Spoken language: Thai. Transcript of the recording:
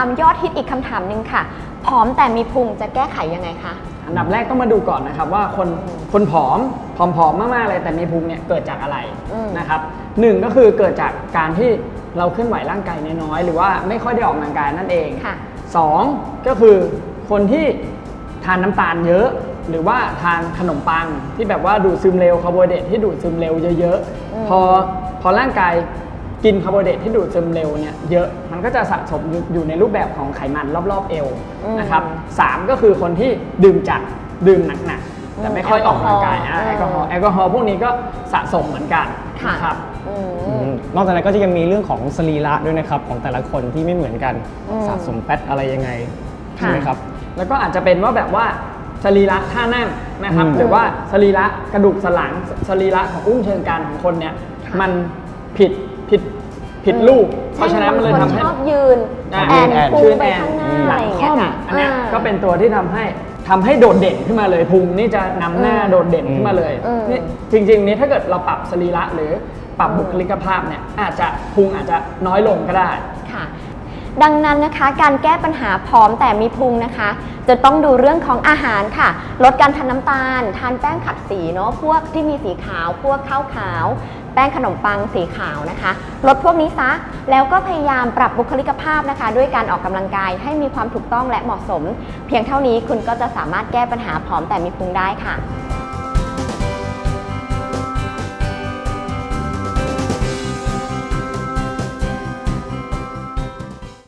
ามยอดฮิตอีกคำถามหนึ่งค่ะผอมแต่มีพุงจะแก้ไขยังไงคะอันดับแรกต้องมาดูก่อนนะครับว่าคนคนผอมผอมผอมมากๆเลยแต่มีพุงเนี่ยเกิดจากอะไรอืมนะครับหนึ่งก็คือเกิดจากการที่เราเคลื่อนไหวร่างกายน้อยๆหรือว่าไม่ค่อยได้ออกกำลังกายนั่นเองค่ะสองก็คือคนที่ทานน้ำตาลเยอะ หรือว่าทานขนมปังที่แบบว่าดูดซึมเร็วคาร์โบไฮเดรตที่ดูดซึมเร็วเยอะอืมๆพอพอร่างกาย กินคาร์โบไฮเดรตที่ดูดซึมเร็วเนี่ยเยอะมันก็จะสะสมอยู่อยู่ในรูปแบบของไขมันรอบๆเอวนะครับสามก็คือคนที่ดื่มจัดดื่มหนักๆแต่ไม่ค่อยออกกำลังกายอะแอลกอฮอล์แอลกอฮอล์พวกนี้ก็สะสมเหมือนกันค่ะนะครับอือืมมนอกจากนั้นก็จะยังมีเรื่องของสรีระด้วยนะครับของแต่ละคนที่ไม่เหมือนกันอืมสะสมแฟตอะไรยังไงใช่ไหมครับแล้วก็อาจจะเป็นว่าแบบว่าสรีระท่านั่งนะครับอืมหรือว่าสรีระกระดูกสันหลังสสรีระของอุ้งเชิงกรานของคนเนี่ยมันผิดผิด ผิดรูปเพราะฉะนั้นมันเลยทำให้ ชอบยืนอ่าแอนแอนพุชื่งอไปแอนข้างหน้าหอะลัไรงอย่างค่เงี้อยมค่ะอันเนี้ยาก็เป็นตัวที่ทำให้ทำให้โดดเด่นขึ้นมาเลยพุงนี่จะนำหน้าอืมโดดเด่นขึ้นมาเลยอืมนี่จริงๆนี้ถ้าเกิดเราปรับสรีระหรือปรับบุคลิกภาพเนี่ยอาจจะพุงอาจจะน้อยลงก็ได้ ค่ะ ดังนั้นนะคะ การแก้ปัญหาผอมแต่มีพุงนะคะ จะต้องดูเรื่องของอาหารค่ะ ลดการทานน้ำตาล ทานแป้งขัดสีเนาะพวกที่มีสีขาว พวกข้าวขาว แป้งขนมปังสีขาวนะคะ ลดพวกนี้ซะแล้วก็พยายามปรับบุคลิกภาพนะคะ ด้วยการออกกำลังกายให้มีความถูกต้องและเหมาะสม เพียงเท่านี้คุณก็จะสามารถแก้ปัญหาผอมแต่มีพุงได้ค่ะ